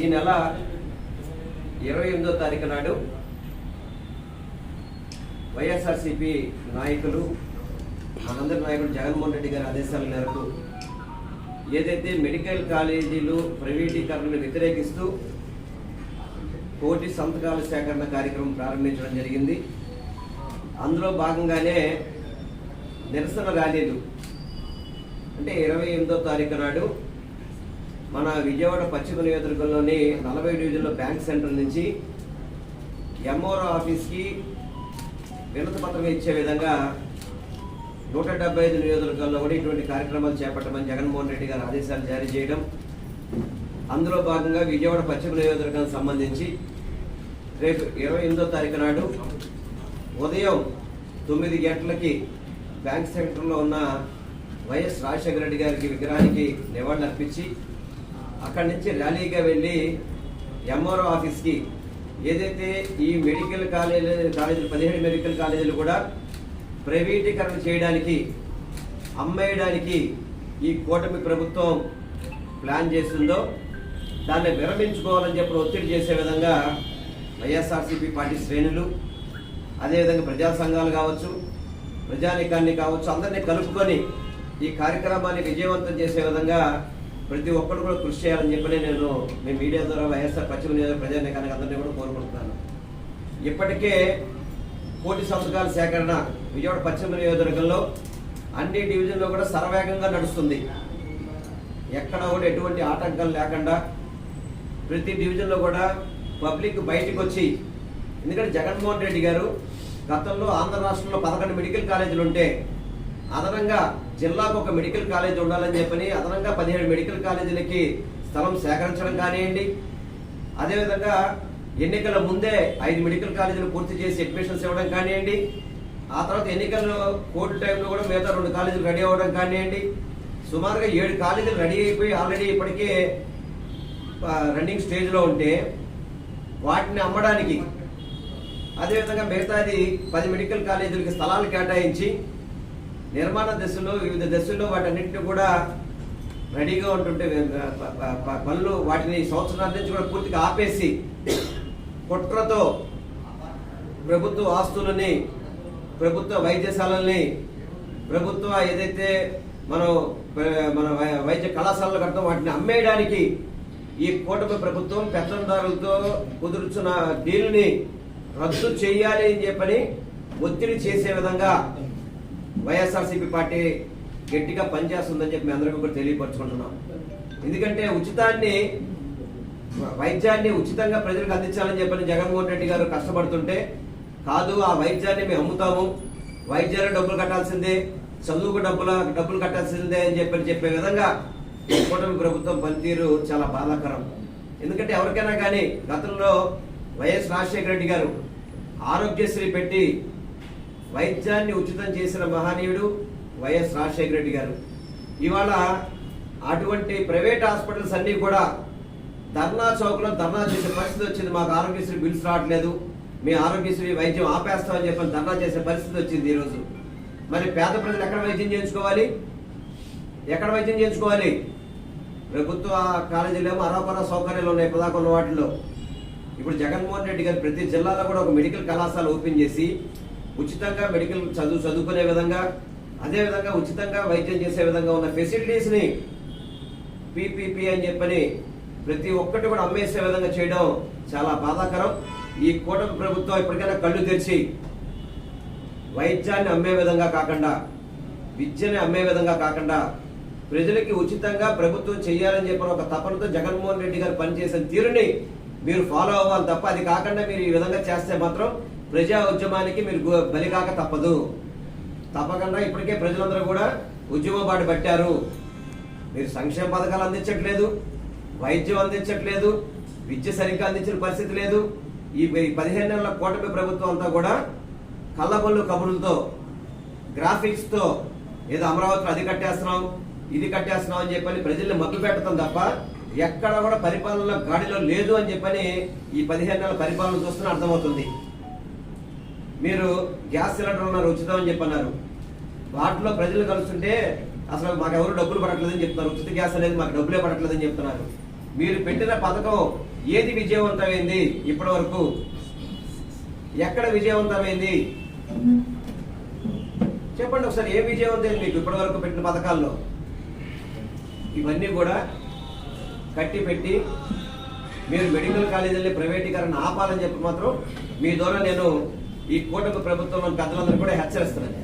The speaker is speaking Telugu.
ఈ నెల ఇరవై ఎనిమిదో తారీఖు నాడు వైఎస్ఆర్సిపి నాయకులు మనందరి నాయకుడు జగన్మోహన్ రెడ్డి గారి ఆదేశాల మేరకు ఏదైతే మెడికల్ కాలేజీలు ప్రైవేటీకరణను వ్యతిరేకిస్తూ కోటి సంతకాల సేకరణ కార్యక్రమం ప్రారంభించడం జరిగింది. అందులో భాగంగానే నిరసన ర్యాలీలు. అంటే ఇరవై ఎనిమిదో తారీఖు నాడు మన విజయవాడ పశ్చిమ నియోజకవర్గంలోని నలభై డివిజన్లో బ్యాంక్ సెంటర్ నుంచి ఎంఓఆర్ ఆఫీస్కి వినతి పత్రం ఇచ్చే విధంగా నూట డెబ్బై ఐదు నియోజకవర్గాల్లో కూడా ఇటువంటి కార్యక్రమాలు చేపట్టమని జగన్మోహన్ రెడ్డి గారు ఆదేశాలు జారీ చేయడం అందులో భాగంగా విజయవాడ పశ్చిమ నియోజకవర్గానికి సంబంధించి రేపు ఇరవై ఎనిమిదో తారీఖు నాడు ఉదయం తొమ్మిది గంటలకి బ్యాంక్ సెంటర్లో ఉన్న వైఎస్ రాజశేఖర రెడ్డి గారికి విగ్రహానికి నివాళులు అర్పించి అక్కడి నుంచి ర్యాలీగా వెళ్ళి ఎంఆర్ఓ ఆఫీస్కి. ఏదైతే ఈ మెడికల్ కాలేజీ కాలేజీలు పదిహేడు మెడికల్ కాలేజీలు కూడా ప్రైవేటీకరణ చేయడానికి అమ్మేయడానికి ఈ కూటమి ప్రభుత్వం ప్లాన్ చేస్తుందో దాన్ని విరమించుకోవాలని చెప్పి ఒత్తిడి చేసే విధంగా వైఎస్ఆర్సీపీ పార్టీ శ్రేణులు అదేవిధంగా ప్రజా సంఘాలు కావచ్చు ప్రజానికాన్ని కావచ్చు అందరినీ కలుపుకొని ఈ కార్యక్రమాన్ని విజయవంతం చేసే విధంగా ప్రతి ఒక్కరు కూడా కృషి చేయాలని చెప్పని నేను మీ మీడియా ద్వారా వైఎస్ఆర్ పశ్చిమ నియోజక ప్రజానికానికి అందరినీ కూడా కోరుకుంటున్నాను. ఇప్పటికే కోటి సంతకాల సేకరణ విజయవాడ పశ్చిమ నియోజకవర్గంలో అన్ని డివిజన్లో కూడా సర్వేగంగా నడుస్తుంది. ఎక్కడ కూడా ఎటువంటి ఆటంకాలు లేకుండా ప్రతి డివిజన్లో కూడా పబ్లిక్ బయటకు వచ్చి ఎందుకంటే జగన్మోహన్ రెడ్డి గారు గతంలో ఆంధ్ర రాష్ట్రంలో పదకొండు మెడికల్ కాలేజీలు ఉంటే అదనంగా జిల్లాకు ఒక మెడికల్ కాలేజ్ ఉండాలని చెప్పని అదనంగా పదిహేడు మెడికల్ కాలేజీలకి స్థలం సేకరించడం కానివ్వండి. అదేవిధంగా ఎన్నికల ముందే ఐదు మెడికల్ కాలేజీలు పూర్తి చేసి అడ్మిషన్స్ ఇవ్వడం కానివ్వండి. ఆ తర్వాత ఎన్నికల్లో కోర్టు టైంలో కూడా మిగతా రెండు కాలేజీలు రెడీ అవ్వడం కానివ్వండి. సుమారుగా ఏడు కాలేజీలు రెడీ అయిపోయి ఆల్రెడీ ఇప్పటికే రన్నింగ్ స్టేజ్లో ఉంటే వాటిని అమ్మడానికి అదేవిధంగా మిగతాది పది మెడికల్ కాలేజీలకి స్థలాలు కేటాయించి నిర్మాణ దశలో వివిధ దశల్లో వాటన్నింటినీ కూడా రెడీగా ఉంటుంటే ప- పనులు వాటిని సంవత్సరాల నుంచి కూడా పూర్తిగా ఆపేసి కుట్రతో ప్రభుత్వ ఆస్తులని ప్రభుత్వ వైద్యశాలల్ని ప్రభుత్వ ఏదైతే మనం మన వైద్య కళాశాలలు కడతాం వాటిని అమ్మేయడానికి ఈ కూటమి ప్రభుత్వం పెత్తందారులతో కుదుర్చున్న డీల్ని రద్దు చేయాలి అని చెప్పని ఒత్తిడి చేసే విధంగా వైఎస్ఆర్సీపీ పార్టీ గట్టిగా పనిచేస్తుందని చెప్పి మీ అందరికీ కూడా తెలియపరచుకుంటున్నాం. ఎందుకంటే ఉచితాన్ని వైద్యాన్ని ఉచితంగా ప్రజలకు అందించాలని చెప్పని జగన్మోహన్ రెడ్డి గారు కష్టపడుతుంటే కాదు ఆ వైద్యాన్ని మేము అమ్ముతాము. వైద్యాలు డబ్బులు కట్టాల్సిందే చదువుకు డబ్బులు డబ్బులు కట్టాల్సిందే అని చెప్పని చెప్పే విధంగా కూటమి ప్రభుత్వం పనితీరు చాలా బాధాకరం. ఎందుకంటే ఎవరికైనా కానీ గతంలో వైఎస్ రాజశేఖర రెడ్డి గారు ఆరోగ్యశ్రీ పెట్టి వైద్యాన్ని ఉచితం చేసిన మహనీయుడు వైఎస్ రాజశేఖర రెడ్డి గారు. ఇవాళ అటువంటి ప్రైవేట్ హాస్పిటల్స్ అన్నీ కూడా ధర్నా చౌక్లో ధర్నా చేసే పరిస్థితి వచ్చింది. మాకు ఆరోగ్యశ్రీ బిల్స్ రావట్లేదు. మీ ఆరోగ్యశ్రీ వైద్యం ఆపేస్తామని చెప్పని ధర్నా చేసే పరిస్థితి వచ్చింది ఈరోజు. మరి పేద ప్రజలు ఎక్కడ వైద్యం చేయించుకోవాలి? ఎక్కడ వైద్యం చేయించుకోవాలి? ప్రభుత్వ కాలేజీలేమో అరాపరా సౌకర్యాలు ఉన్నాయి పదాకు వాటిలో ఇప్పుడు జగన్మోహన్ రెడ్డి గారు ప్రతి జిల్లాలో కూడా ఒక మెడికల్ కళాశాల ఓపెన్ చేసి ఉచితంగా మెడికల్ చదువు చదువుకునే విధంగా అదే విధంగా ఉచితంగా వైద్యం చేసే విధంగా ఉన్న ఫెసిలిటీస్ని పీపీపీ అని చెప్పని ప్రతి ఒక్కటి కూడా అమ్మేసే విధంగా చేయడం చాలా బాధాకరం. ఈ కూటమి ప్రభుత్వం ఇప్పటికైనా కళ్ళు తెరిచి వైద్యాన్ని అమ్మే విధంగా కాకుండా విద్యని అమ్మే విధంగా కాకుండా ప్రజలకి ఉచితంగా ప్రభుత్వం చేయాలని చెప్పిన ఒక తపనతో జగన్మోహన్ రెడ్డి గారు పనిచేసిన తీరుని మీరు ఫాలో అవ్వాలి తప్ప అది కాకుండా మీరు ఈ విధంగా చేస్తే మాత్రం ప్రజా ఉద్యమానికి మీరు బలిగాక తప్పదు. తప్పకుండా ఇప్పటికే ప్రజలందరూ కూడా ఉద్యమ బాట పట్టారు. మీరు సంక్షేమ పథకాలు అందించట్లేదు వైద్యం అందించట్లేదు విద్య సరిగ్గా అందించిన పరిస్థితి లేదు. ఈ పదిహేను నెలల కూటమి ప్రభుత్వం అంతా కూడా కళ్ళబొల్లు కబుర్లతో గ్రాఫిక్స్తో ఏదో అమరావతిలో అది కట్టేస్తున్నాం ఇది కట్టేస్తున్నాం అని చెప్పని ప్రజల్ని మభ్య పెట్టడం తప్ప ఎక్కడ కూడా పరిపాలన గాడిలో లేదు అని చెప్పని ఈ పదిహేను నెలల పరిపాలన చూస్తున్న అర్థమవుతుంది. మీరు గ్యాస్ సిలిండర్ ఉన్నారు ఉచితం అని చెప్పన్నారు. వాటిలో ప్రజలు కలుస్తుంటే అసలు మాకు ఎవరు డబ్బులు పడట్లేదని చెప్తున్నారు. ఉచిత గ్యాస్ అనేది మాకు డబ్బులే పడట్లేదని చెప్తున్నారు. మీరు పెట్టిన పథకం ఏది విజయవంతమైంది ఇప్పటి వరకు ఎక్కడ విజయవంతమైంది? చెప్పండి ఒకసారి ఏ విజయవంతమైంది మీకు ఇప్పటి వరకు పెట్టిన పథకాల్లో? ఇవన్నీ కూడా కట్టి పెట్టి మీరు మెడికల్ కాలేజీలని ప్రైవేటీకరణ ఆపాలని చెప్పి మాత్రం మీ ద్వారా నేను ఈ కూటమి ప్రభుత్వం పెద్దలందరూ కూడా హెచ్చరిస్తున్నారు.